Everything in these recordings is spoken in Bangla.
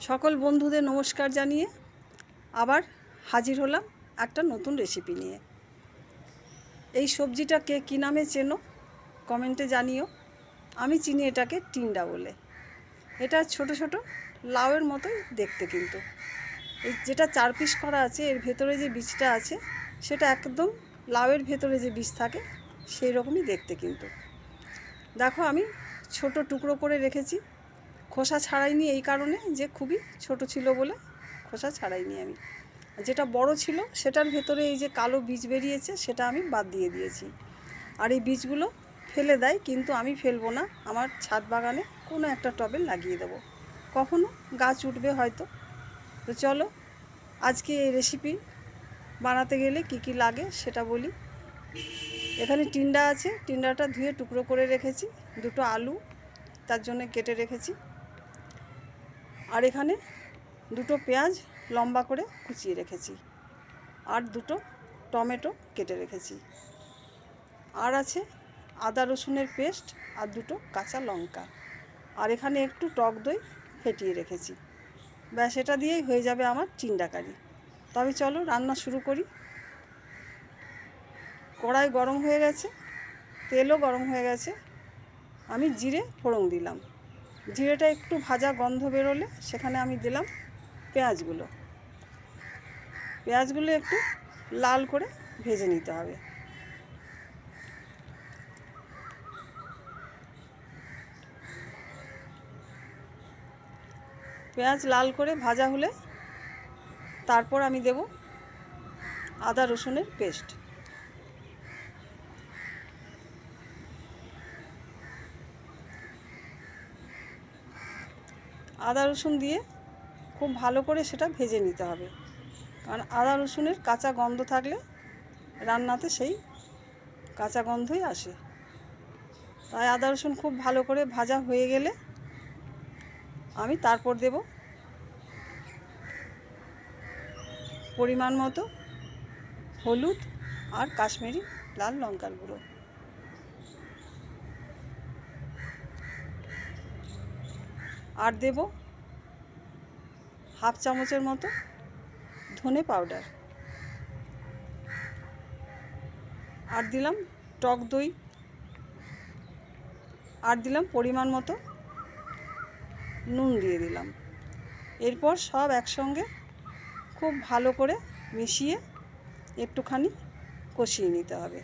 সকল বন্ধুদের নমস্কার জানিয়ে আবার হাজির হলাম একটা নতুন রেসিপি নিয়ে। এই সবজিটা কে কী নামে চেনো? কমেন্টে জানিও। আমি চিনি এটাকে টিন্ডা বলে। এটা ছোট ছোট, লাউয়ের মতোই দেখতে কিন্তু। এই যেটা চার পিস করা আছে, এর ভেতরে যে বীজটা আছে, সেটা একদম লাউয়ের ভেতরে যে বীজ থাকে, সেই রকমই দেখতে কিন্তু। দেখো আমি ছোট টুকরো করে রেখেছি। খোসা ছাড়াইনি এই কারণে যে খুবই ছোট ছিল বলে খোসা ছাড়াইনি আমি। যেটা বড় ছিল সেটার ভেতরে এই যে কালো বীজ বেরিয়েছে সেটা আমি বাদ দিয়ে দিয়েছি। আর এই বীজগুলো ফেলে দেয় কিন্তু আমি ফেলব না, আমার ছাদ বাগানে কোনো একটা টবে লাগিয়ে দেবো। কখনো গাছ উঠবে হয়তো। তো চলো, আজকে এই রেসিপি বানাতে গেলে কি কি লাগে সেটা বলি। এখানে টিন্ডা আছে, টিন্ডাটা ধুয়ে টুকরো করে রেখেছি, দুটো আলু তার জন্য কেটে রেখেছি। আর এখানে দুটো পেঁয়াজ লম্বা করে কুচিয়ে রেখেছি আর দুটো টমেটো কেটে রেখেছি। আর আছে আদা রসুনের পেস্ট আর দুটো কাঁচা লঙ্কা। আর এখানে একটু টক দই ফেটিয়ে রেখেছি। ব্যাস, এটা দিয়েই হয়ে যাবে আমার চিন্ডা কারি। তবে চলো রান্না শুরু করি। কড়াই গরম হয়ে গেছে, তেলও গরম হয়ে গেছে। আমি জিরে ফোড়ন দিলাম। জিরেটা একটু ভাজা গন্ধ বেরোলে সেখানে আমি দিলাম পেঁয়াজগুলো। পেঁয়াজগুলো একটু লাল করে ভেজে নিতে হবে। পেঁয়াজ লাল করে ভাজা হলে তারপর আমি দেব আদা রসুনের পেস্ট। আদা রসুন দিয়ে খুব ভালো করে সেটা ভেজে নিতে হবে। কারণ আদা রসুনের কাঁচা গন্ধ থাকলে রান্নাতে সেই কাঁচা গন্ধই আসে। তাই আদা রসুন খুব ভালো করে ভাজা হয়ে গেলে আমি তারপর দেব পরিমাণ মতো হলুদ আর কাশ্মীরি লাল লঙ্কার গুঁড়ো। আর দেব হাফ চামচের মতো ধনে পাউডার। আর দিলাম টক দই। আর দিলাম পরিমাণ মতো নুন দিয়ে দিলাম। এরপর সব একসঙ্গে খুব ভালো করে মিশিয়ে একটুখানি কষিয়ে নিতে হবে।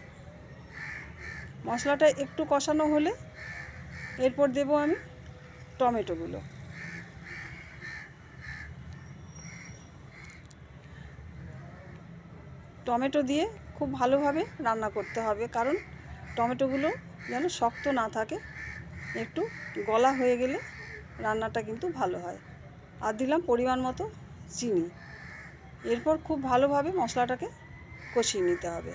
মশলাটা একটু কষানো হলে এরপর দেব আমি টমেটোগুলো। টমেটো দিয়ে খুব ভালোভাবে রান্না করতে হবে, কারণ টমেটোগুলো যেন শক্ত না থাকে, একটু গলা হয়ে গেলে রান্নাটা কিন্তু ভালো হয়। আর দিলাম পরিমাণ মতো চিনি। এরপর খুব ভালোভাবে মশলাটাকে কষিয়ে নিতে হবে।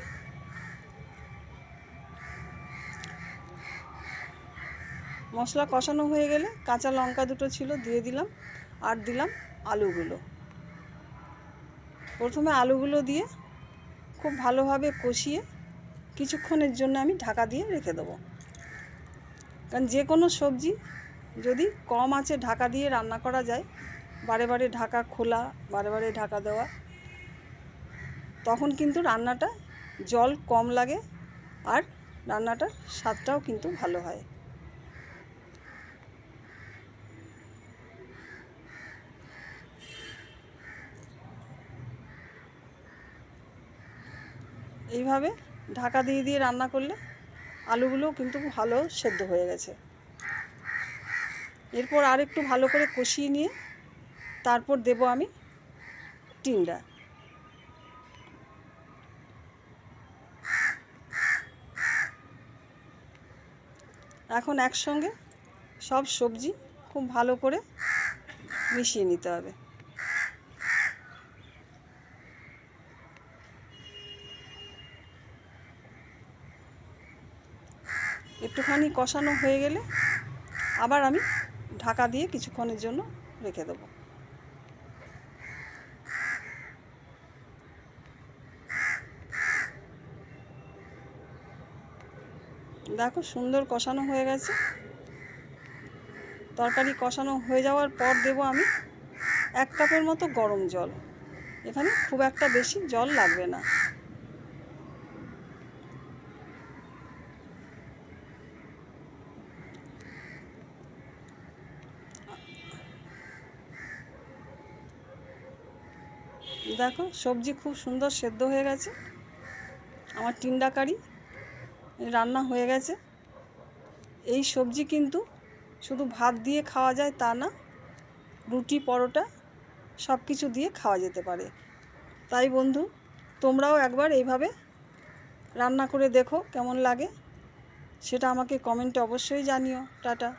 মশলা কষানো হয়ে গেলে কাঁচা লঙ্কা দুটো ছিল, দিয়ে দিলাম, আর দিলাম আলুগুলো। প্রথমে আলুগুলো দিয়ে খুব ভালোভাবে কষিয়ে কিছুক্ষণের জন্য আমি ঢাকা দিয়ে রেখে দেবো। কারণ যে কোনো সবজি যদি কম আছে ঢাকা দিয়ে রান্না করা যায়, বারে বারে ঢাকা খোলা, বারে বারে ঢাকা দেওয়া, তখন কিন্তু রান্নাটা জল কম লাগে আর রান্নাটার স্বাদটাও কিন্তু ভালো হয়। এইভাবে ঢাকা দিয়ে দিয়ে রান্না করলে আলুগুলোও কিন্তু ভালো সেদ্ধ হয়ে গেছে। এরপর আর একটু ভালো করে কষিয়ে নিয়ে তারপর দেব আমি টিন্ডা এখন একসঙ্গে সব সবজি খুব ভালো করে মিশিয়ে নিতে হবে। একটুখানি কষানো হয়ে গেলে আবার আমি ঢাকা দিয়ে কিছুক্ষণের জন্য রেখে দেবো। দেখো সুন্দর কষানো হয়ে গেছে। তরকারি কষানো হয়ে যাওয়ার পর দেব আমি এক কাপের মতো গরম জল। এখানে খুব একটা বেশি জল লাগবে না। দেখো, সবজি খুব সুন্দর সেদ্ধ হয়ে গেছে। আমার টিন্ডা কারি রান্না হয়ে গেছে। এই সবজি কিন্তু শুধু ভাত দিয়ে খাওয়া যায় তা না, রুটি, পরোটা সব কিছু দিয়ে খাওয়া যেতে পারে। তাই বন্ধু, তোমরাও একবার এইভাবে রান্না করে দেখো কেমন লাগে, সেটা আমাকে কমেন্টে অবশ্যই জানিও। টাটা।